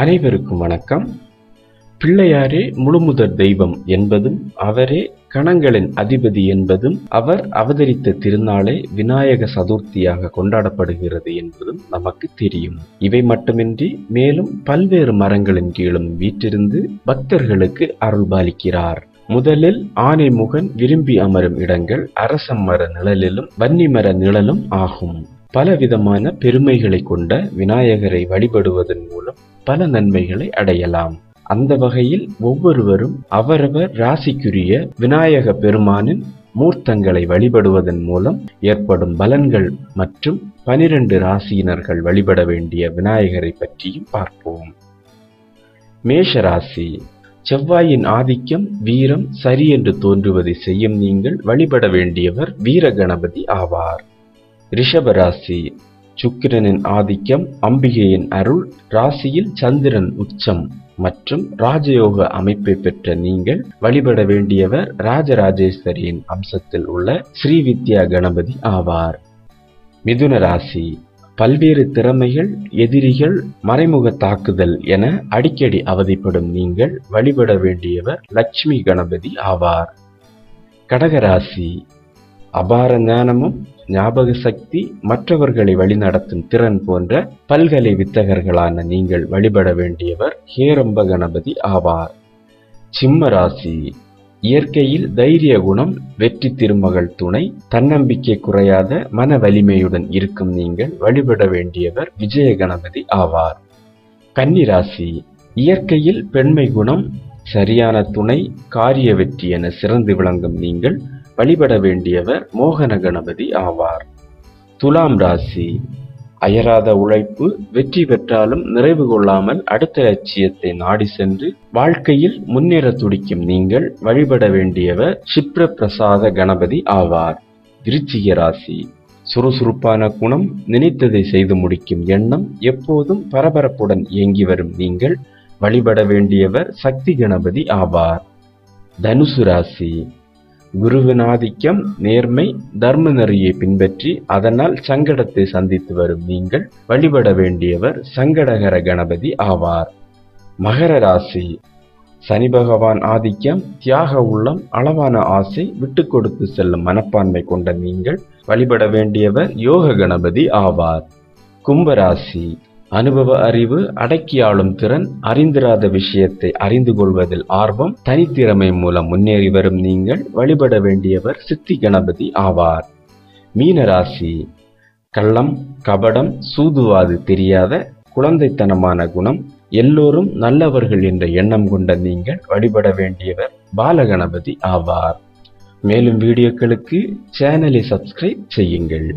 அனைவருக்கும் வணக்கம். பிள்ளையாரே முழுமுதற் தெய்வம் என்பதும் அவரே கணங்களின் அதிபதி என்பதும் அவர் அவதரித்த திருநாளே விநாயக சதுர்த்தியாக கொண்டாடப்படுகிறது என்பதும் நமக்கு தெரியும். இவை மட்டுமின்றி மேலும் பல்வேறு மரங்களின் கீழும் வீற்றிருந்து பக்தர்களுக்கு அருள்பாலிக்கிறார் முதலில் ஆனைமுகன் விரும்பி அமரும் இடங்கள் அரசமர நிழலிலும் வன்னிமர நிழலும் ஆகும். பலவிதமான பெருமைகளை கொண்ட விநாயகரை வழிபடுவதன் மூலம் பல நன்மைகளை அடையலாம். அந்த வகையில் ஒவ்வொருவரும் அவரவர் ராசிக்குரிய விநாயக பெருமானின் மூர்த்தங்களை வழிபடுவதன் மூலம் ஏற்படும் பலன்கள் மற்றும் பனிரெண்டு ராசியினர்கள் வழிபட வேண்டிய விநாயகரை பற்றியும் பார்ப்போம். மேஷ ராசி. செவ்வாயின் ஆதிக்கம் வீரம் சரி என்று தோன்றுவதை செய்யும் நீங்கள் வழிபட வேண்டியவர் வீரகணபதி ஆவார். ரிஷபராசி சுக்கிரனின் ஆதிக்கம் அம்பிகையின் அருள் ராசியில் சந்திரன் உச்சம் மற்றும் ராஜயோக அமைப்பை பெற்ற நீங்கள் வழிபட வேண்டியவர் ராஜராஜேஸ்வரியின் அம்சத்தில் உள்ள ஸ்ரீ வித்யா கணபதி ஆவார். மிதுன ராசி பல்வேறு திறமைகள் எதிரிகள் மறைமுக தாக்குதல் என அடிக்கடி அவதிப்படும் நீங்கள் வழிபட வேண்டியவர் லட்சுமி கணபதி ஆவார். கடகராசி அபார ஞானமும் ஞாபக சக்தி மற்றவர்களை வழிநடத்தும் திறன் போன்ற பல்கலை வித்தகர்களான நீங்கள் வழிபட வேண்டியவர் ஹேரம்ப கணபதி ஆவார். சிம்ம ராசி இயற்கையில் தைரிய குணம் வெற்றி திருமகள் துணை தன்னம்பிக்கை குறையாத மன வலிமையுடன் இருக்கும் நீங்கள் வழிபட வேண்டியவர் விஜய கணபதி ஆவார். கன்னிராசி இயற்கையில் பெண்மை குணம் சரியான துணை காரிய வெற்றி என சிறந்து விளங்கும் நீங்கள் வழிபட வேண்டியவர் மோகன கணபதி ஆவார். துலாம் ராசி அயராத உழைப்பு வெற்றி பெற்றாலும் நிறைவு கொள்ளாமல் அடுத்த லட்சியத்தை நாடி சென்று வாழ்க்கையில் முன்னேற துடிக்கும் நீங்கள் வழிபட வேண்டியவர் சிப்ர பிரசாத கணபதி ஆவார். விருச்சிக ராசி சுறுசுறுப்பான குணம் நினைத்ததை செய்து முடிக்கும் எண்ணம் எப்போதும் பரபரப்புடன் இயங்கி வரும் நீங்கள் வழிபட வேண்டியவர் சக்தி கணபதி ஆவார். தனுசு ராசி குருவின் ஆதிக்கம் நேர்மை தர்ம நெறியை பின்பற்றி அதனால் சங்கடத்தை சந்தித்து வரும் நீங்கள் வழிபட வேண்டியவர் சங்கடகர கணபதி ஆவார். மகர ராசி. சனி பகவான் ஆதிக்கம் தியாக உள்ளம் அளவான ஆசை விட்டு கொடுத்து செல்லும் மனப்பான்மை கொண்ட நீங்கள் வழிபட வேண்டியவர் யோக கணபதி ஆவார். கும்பராசி அனுபவ அறிவு அடக்கியாளும் திறன் அறிந்திராத விஷயத்தை அறிந்து கொள்வதில் ஆர்வம் தனித்திறமை மூலம் முன்னேறி வரும் நீங்கள் வழிபட வேண்டியவர் சித்தி கணபதி ஆவார். மீனராசி கள்ளம் கபடம் சூதுவாது தெரியாத குழந்தைத்தனமான குணம் எல்லோரும் நல்லவர்கள் என்ற எண்ணம் கொண்ட நீங்கள் வழிபட வேண்டியவர் பாலகணபதி ஆவார். மேலும் வீடியோக்களுக்கு சேனலை சப்ஸ்கிரைப் செய்யுங்கள்.